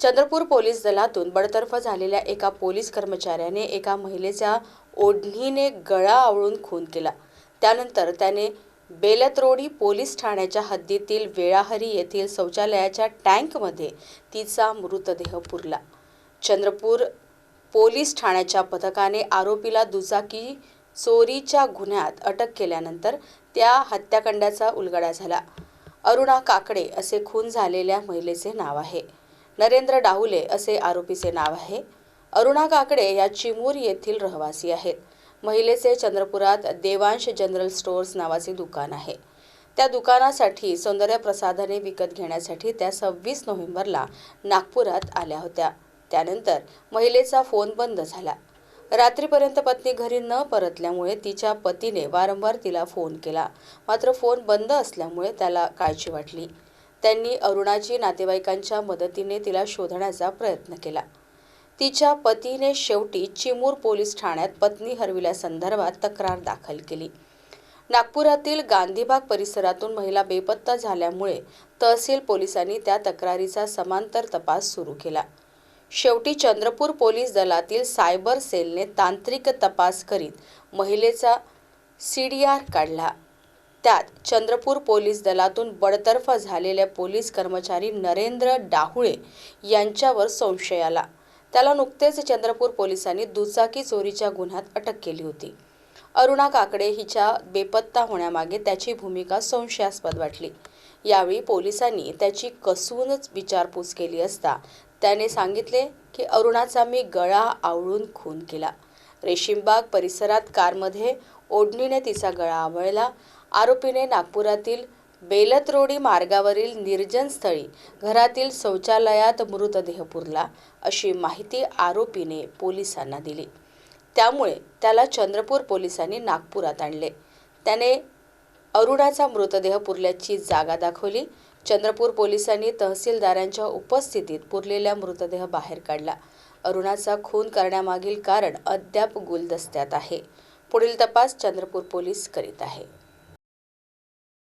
Chandrapur police दलातून बडतर्फ झालेल्या एका पोलीस कर्मचाऱ्याने एका महिलेचा ओढणीने गळा आवळून खून केला. त्यानंतर त्याने बेलत्रोडी पोलीस ठाण्याच्या हद्दीतील वेळाहरी येथील शौचालयाच्या टँकमध्ये तिचा मृतदेह पुरला. चंद्रपूर पोलीस ठाण्याच्या पथकाने आरोपीला दुचाकी चोरीच्या गुन्ह्यात अटक केल्यानंतर त्या हत्याकांडाचा उलगडा झाला. अरुणा काकडे असे खून झालेल्या महिलेचे नाव आहे. नरेंद्र डाहुले असे आरोपीचे नाव आहे. अरुणा काकडे या चिमूर येथील रहिवासी आहेत. महिलेचे चंद्रपुरात देवांश जनरल स्टोअर्स नावाचे दुकान आहे. त्या दुकानासाठी सौंदर्य प्रसाधने विकत घेण्यासाठी त्या सव्वीस नोव्हेंबरला नागपुरात आल्या होत्या. त्यानंतर महिलेचा फोन बंद झाला. रात्रीपर्यंत पत्नी घरी न परतल्यामुळे तिच्या पतीने वारंवार तिला फोन केला. मात्र फोन बंद असल्यामुळे त्याला काळजी वाटली. त्यांनी अरुणाची नातेवाईकांच्या मदतीने तिला शोधण्याचा प्रयत्न केला. तिच्या पतीने शेवटी चिमूर पोलीस ठाण्यात पत्नी हरविल्यासंदर्भात तक्रार दाखल केली. नागपुरातील गांधीबाग परिसरातून महिला बेपत्ता झाल्यामुळे तहसील पोलिसांनी त्या तक्रारीचा समांतर तपास सुरू केला. शेवटी चंद्रपूर पोलीस दलातील सायबर सेलने तांत्रिक तपास करीत महिलेचा सी डी आर काढला. त्यात चंद्रपूर पोलीस दलातून बडतर्फ झालेले पोलीस कर्मचारी नरेंद्र डाहुळे यांच्यावर संशय आला. त्याला नुकतेच चंद्रपूर पोलिसांनी दुचाकी चोरीच्या गुन्ह्यात अटक केली होती. अरुणा काकडे हिच्या बेपत्ता होण्यामागे त्याची भूमिका संशयास्पद वाटली. यावेळी पोलिसांनी त्याची कसूनच विचारपूस केली असता त्याने सांगितले की अरुणाचा मी गळा आवळून खून केला. रेशीमबाग परिसरात कारमध्ये ओढणीने तिचा गळा आवळला. आरोपीने नागपुरातील बेलतरोडी मार्गावरील निर्जन स्थळी घरातील शौचालयात मृतदेह पुरला अशी माहिती आरोपीने पोलिसांना दिली. त्यामुळे त्याला चंद्रपूर पोलिसांनी नागपुरात आणले. त्याने अरुणाचा मृतदेह पुरल्याची जागा दाखवली. चंद्रपूर पोलिसांनी तहसीलदारांच्या उपस्थितीत पुरलेल्या मृतदेह बाहेर काढला. अरुणाचा खून करण्यामागील कारण अद्याप गुलदस्त्यात आहे. पुढील तपास चंद्रपूर पोलीस करीत आहे.